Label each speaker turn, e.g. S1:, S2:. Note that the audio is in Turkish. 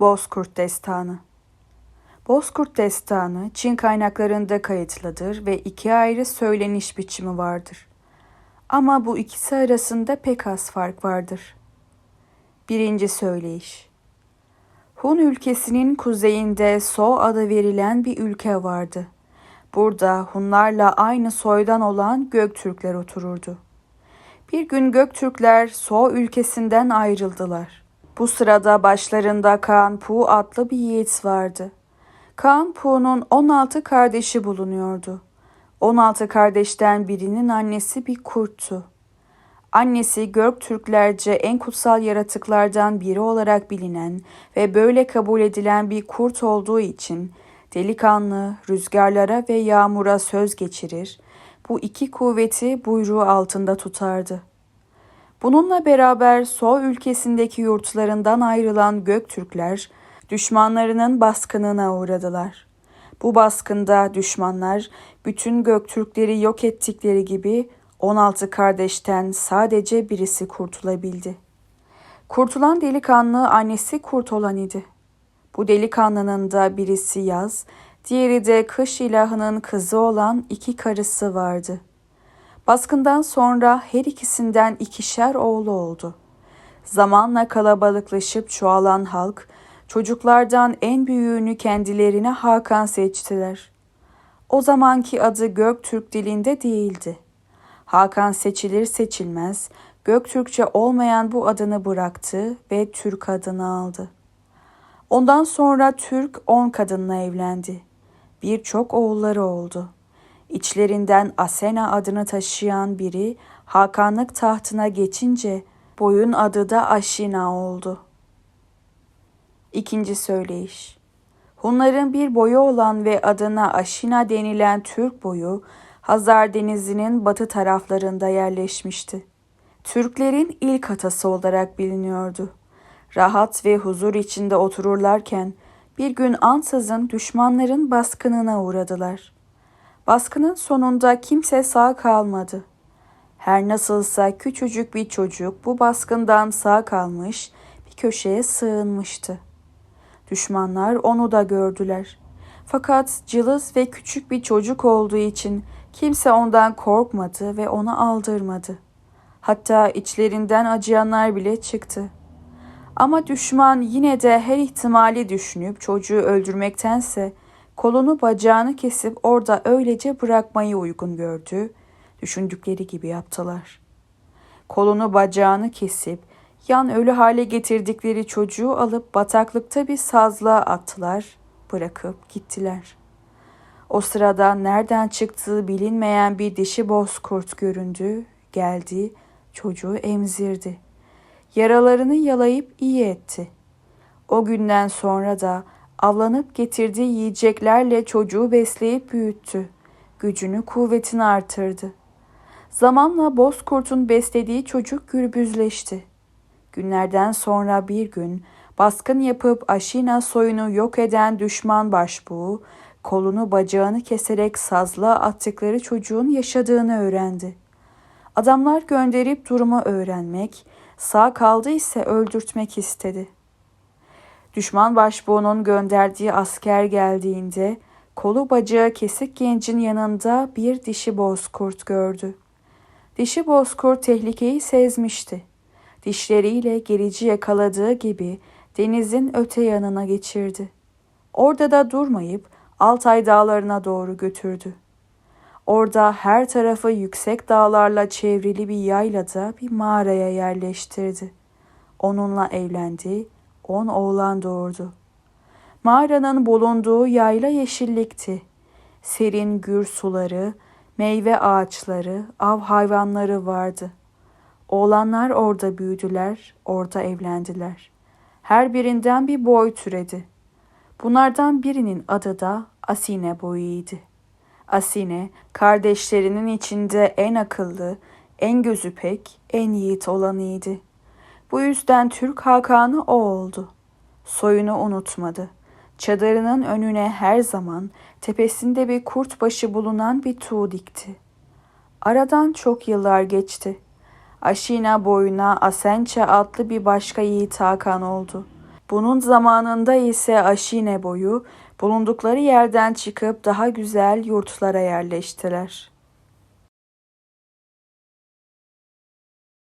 S1: Bozkurt Destanı Bozkurt Destanı Çin kaynaklarında kayıtlıdır ve iki ayrı söyleniş biçimi vardır. Ama bu ikisi arasında pek az fark vardır. Birinci söyleyiş Hun ülkesinin kuzeyinde So adı verilen bir ülke vardı. Burada Hunlarla aynı soydan olan Göktürkler otururdu. Bir gün Göktürkler So ülkesinden ayrıldılar. Bu sırada başlarında Kaan Pu adlı bir yiğit vardı. Kaan Pu'nun 16 kardeşi bulunuyordu. 16 kardeşten birinin annesi bir kurttu. Annesi Göktürklerce en kutsal yaratıklardan biri olarak bilinen ve böyle kabul edilen bir kurt olduğu için delikanlı, rüzgarlara ve yağmura söz geçirir, bu iki kuvveti buyruğu altında tutardı. Bununla beraber So ülkesindeki yurtlarından ayrılan Göktürkler, düşmanlarının baskınına uğradılar. Bu baskında düşmanlar bütün Göktürkleri yok ettikleri gibi 16 kardeşten sadece birisi kurtulabildi. Kurtulan delikanlı annesi kurt olan idi. Bu delikanlının da birisi yaz, diğeri de kış ilahının kızı olan iki karısı vardı. Baskından sonra her ikisinden ikişer oğlu oldu. Zamanla kalabalıklaşıp çoğalan halk, çocuklardan en büyüğünü kendilerine Hakan seçtiler. O zamanki adı Göktürk dilinde değildi. Hakan seçilir seçilmez Göktürkçe olmayan bu adını bıraktı ve Türk adını aldı. Ondan sonra Türk on kadınla evlendi. Birçok oğulları oldu. İçlerinden Asena adını taşıyan biri Hakanlık tahtına geçince boyun adı da Aşina oldu. İkinci söyleyiş Hunların bir boyu olan ve adına Aşina denilen Türk boyu Hazar Denizi'nin batı taraflarında yerleşmişti. Türklerin ilk atası olarak biliniyordu. Rahat ve huzur içinde otururlarken bir gün ansızın düşmanların baskınına uğradılar. Baskının sonunda kimse sağ kalmadı. Her nasılsa küçücük bir çocuk bu baskından sağ kalmış, bir köşeye sığınmıştı. Düşmanlar onu da gördüler. Fakat cılız ve küçük bir çocuk olduğu için kimse ondan korkmadı ve onu aldırmadı. Hatta içlerinden acıyanlar bile çıktı. Ama düşman yine de her ihtimali düşünüp çocuğu öldürmektense kolunu bacağını kesip orada öylece bırakmayı uygun gördü. Düşündükleri gibi yaptılar. Kolunu bacağını kesip yan ölü hale getirdikleri çocuğu alıp bataklıkta bir sazlığa attılar, bırakıp gittiler. O sırada nereden çıktığı bilinmeyen bir dişi bozkurt göründü, geldi, çocuğu emzirdi. Yaralarını yalayıp iyi etti. O günden sonra da avlanıp getirdiği yiyeceklerle çocuğu besleyip büyüttü. Gücünü, kuvvetini artırdı. Zamanla Bozkurt'un beslediği çocuk gürbüzleşti. Günlerden sonra bir gün baskın yapıp Aşina soyunu yok eden düşman başbuğu, kolunu bacağını keserek sazlığa attıkları çocuğun yaşadığını öğrendi. Adamlar gönderip durumu öğrenmek, sağ kaldı ise öldürtmek istedi. Düşman başbuğunun gönderdiği asker geldiğinde kolu bacağı kesik gencin yanında bir dişi bozkurt gördü. Dişi bozkurt tehlikeyi sezmişti. Dişleriyle gerici yakaladığı gibi denizin öte yanına geçirdi. Orada da durmayıp Altay dağlarına doğru götürdü. Orada her tarafı yüksek dağlarla çevrili bir yaylada bir mağaraya yerleştirdi. Onunla evlendi, on oğlan doğurdu. Mağaranın bulunduğu yayla yeşillikti. Serin gür suları, meyve ağaçları, av hayvanları vardı. Oğlanlar orada büyüdüler, orada evlendiler. Her birinden bir boy türedi. Bunlardan birinin adı da Asine boyuydu. Asine, kardeşlerinin içinde en akıllı, en gözü pek, en yiğit olanıydı. Bu yüzden Türk Hakanı o oldu. Soyunu unutmadı. Çadırının önüne her zaman tepesinde bir kurt başı bulunan bir tuğ dikti. Aradan çok yıllar geçti. Aşina boyuna Asençe adlı bir başka yiğit Hakan oldu. Bunun zamanında ise Aşine boyu bulundukları yerden çıkıp daha güzel yurtlara yerleştiler.